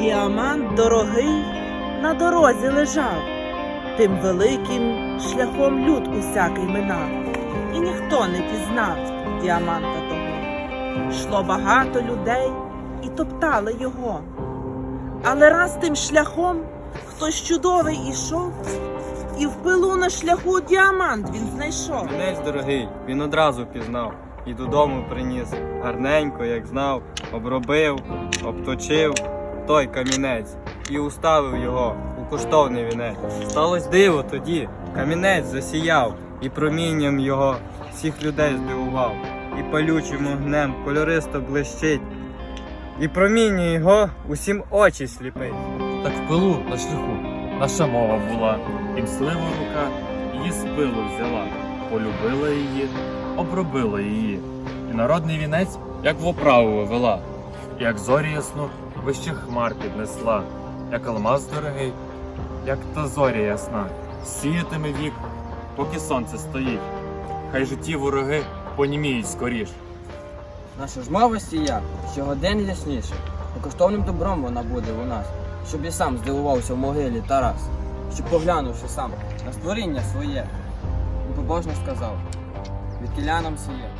Діамант дорогий на дорозі лежав, тим великим шляхом люд усякий минав, і ніхто не пізнав діаманта того. Йшло багато людей і топтали його. Але раз тим шляхом хтось чудовий ішов, і в пилу на шляху діамант він знайшов. Камінець дорогий, він одразу впізнав і додому приніс. Гарненько, як знав, обробив, обточив той камінець і уставив його у коштовний вінець. Сталось диво тоді, камінець засіяв, і промінням його всіх людей здивував, і палючим огнем кольористо блищить, і проміння його усім очі сліпить. Так в пилу на шляху наша мова була, і мслива рука її з пилу взяла, полюбила її, обробила її, і народний вінець, як в оправу вела, як зорі ясну вище хмар піднесла, як алмаз дорогий, як та зоря ясна, сіятиме вік, поки сонце стоїть. Хай житті вороги поніміють скоріш. Наша ж мова сія, щогодень ясніше, і коштовним добром вона буде у нас, щоб і сам здивувався в могилі Тарас, щоб поглянувши сам на створіння своє, він побожно сказав, від нам сіє.